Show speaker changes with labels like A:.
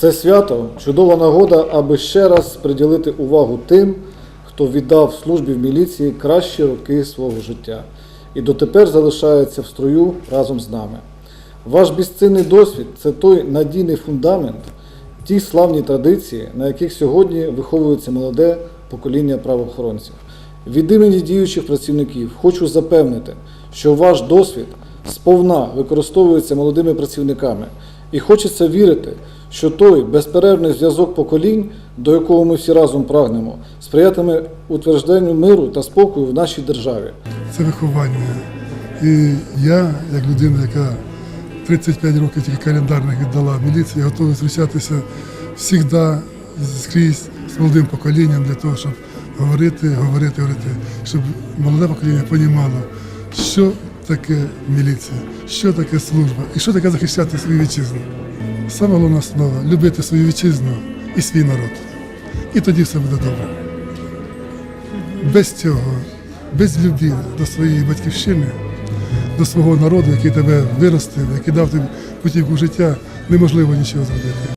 A: Це свято чудова нагода, аби ще раз приділити увагу тим, хто віддав службі в міліції кращі роки свого життя і дотепер залишається в строю разом з нами. Ваш безцінний досвід це той надійний фундамент, ті славні традиції, на яких сьогодні виховується молоде покоління правоохоронців. Від імені діючих працівників хочу запевнити, що ваш досвід сповна використовується молодими працівниками, і хочеться вірити, що той безперервний зв'язок поколінь, до якого ми всі разом прагнемо, сприятиме утвердженню миру та спокою в нашій державі.
B: це виховання. І я, як людина, яка 35 років тільки календарних віддала міліції, готовий зустрічатися завжди скрізь з молодим поколінням для того, щоб говорити, говорити, говорити, щоб молоде покоління розуміло, що таке міліція, що таке служба і що таке захищати свою вітчизну. Саме головна основа любити свою вітчизну і свій народ. І тоді все буде добре. Без цього, без любві до своєї батьківщини, до свого народу, який тебе виростив, який дав тобі путівку життя, неможливо нічого зробити.